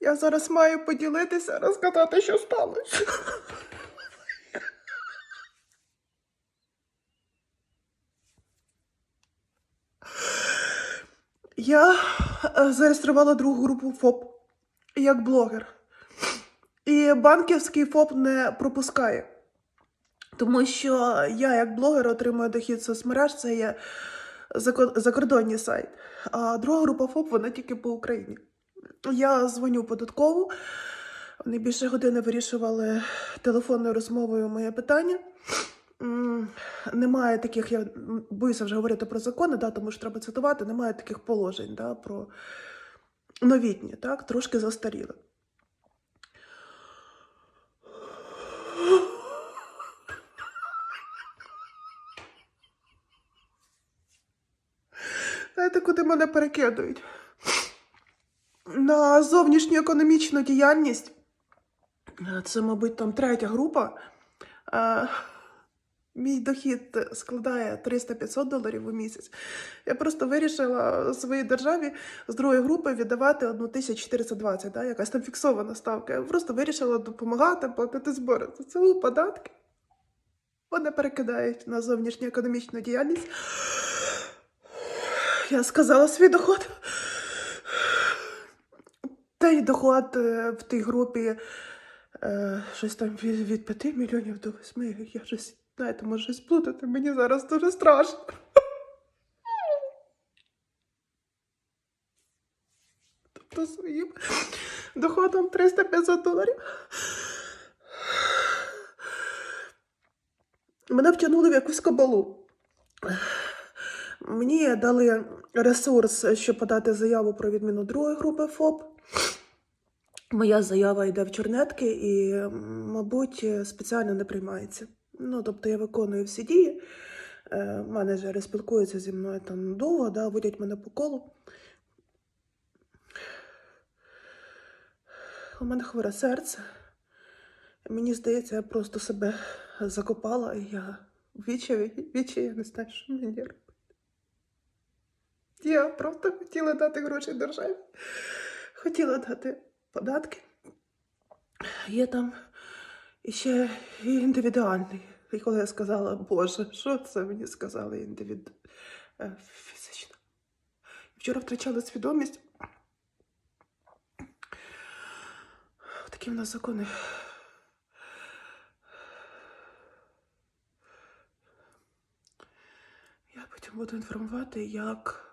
Я зараз маю поділитися, розказати, що сталося. Я е, зареєструвала другу групу ФОП як блогер. І банківський ФОП не пропускає. Тому що я, як блогер, отримую дохід соцмереж, це є закордонний сайт. А друга група ФОП вона тільки по Україні. Я дзвоню податкову. Вони більше години вирішували телефонною розмовою моє питання. Немає таких, я боюся вже говорити про закони, да, тому що треба цитувати, немає таких положень да, про новітні, так, трошки застаріли. Знаєте, куди мене перекидують? На зовнішню економічну діяльність. Е, Це, мабуть, там третя група. Е, Мій дохід складає 300-500 доларів у місяць. Я просто вирішила своїй державі з другої групи віддавати 1420, да, якась там фіксована ставка. Я просто вирішила допомагати платити збори. Це податки. Вони перекидають на зовнішню економічну діяльність. Я сказала свій доход. Той доход е, в тій групі е, щось там від, від 5 мільйонів до 8. Я щось, знаєте, може щось плутати. Мені зараз дуже страшно. Тобто своїм доходом 300-500 доларів. Мене втягнули в якусь кабалу. Мені дали ресурс, щоб подати заяву про відміну другої групи ФОП. Моя заява йде в чорнетки і, мабуть, спеціально не приймається. Ну, тобто я виконую всі дії. Е, Менеджери спілкуються зі мною там довго, да, водять мене по колу. У мене хворе серце. Мені здається, я просто себе закопала, і я відчаю, відчаю, я не знаю, що мені робити. Я просто хотіла дати гроші державі, хотіла дати податки. Є там іще і індивідуальний. І коли я сказала, Боже, що це мені сказали індивід... е, фізично. Вчора втрачала свідомість. Такі в нас закони. Я потім буду інформувати, як